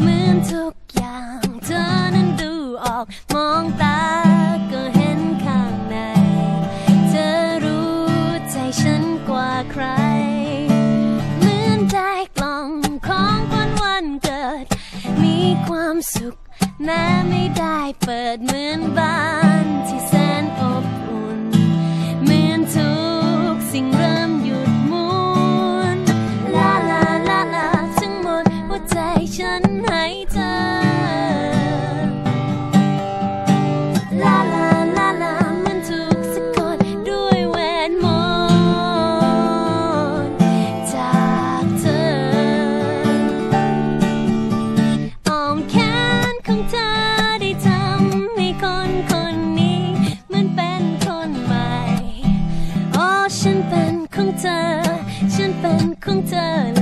เหมือนทุกอย่างเธอนั้นดูออกมองตาก็เห็นข้างใน เธอรู้ใจฉันกว่าใคร เหมือนได้กล่องของขวัญวันเกิด มีความสุขแม้ไม่ได้เปิดเหมือนบ้านที่แสนอบอุ่น เหมือนทุกสิ่งเริ่มหยุ ของเธอและเธอ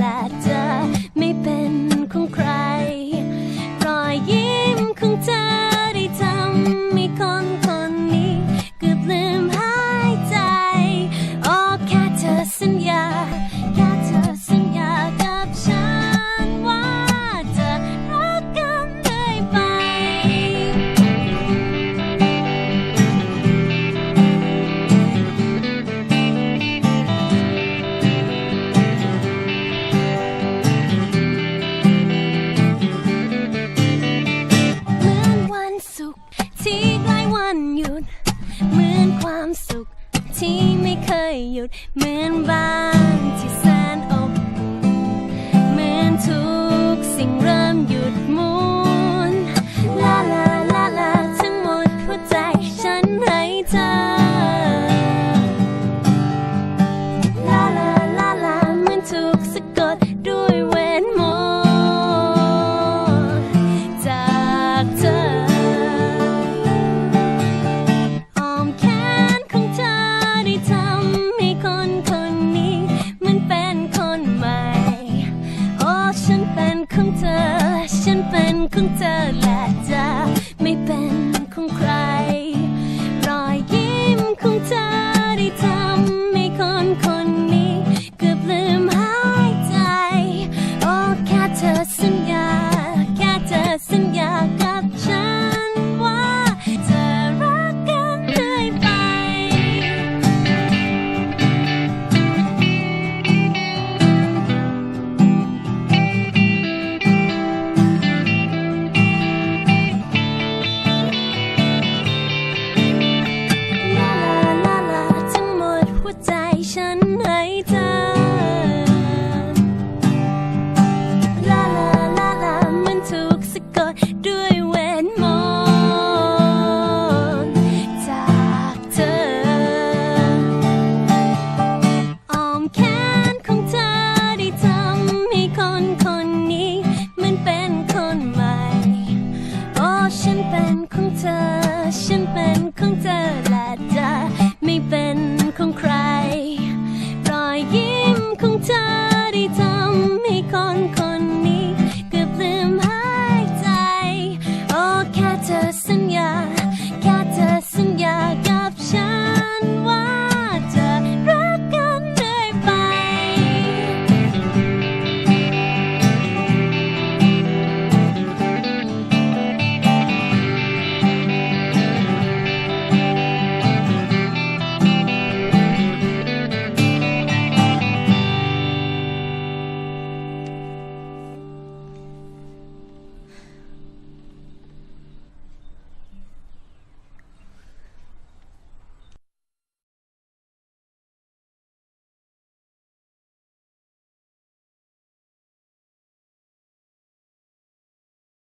เหมือนความสุขที่ไม่เคยหยุด เหมือนบ้านที่แสนอบอุ่นเหมือนทุกสิ่งเริ่มหยุดหมุนลาลาลาลาทั้งหมดหัวใจฉันให้เธอ ของเธอและจะไม่เป็น ฉั空เป็空ข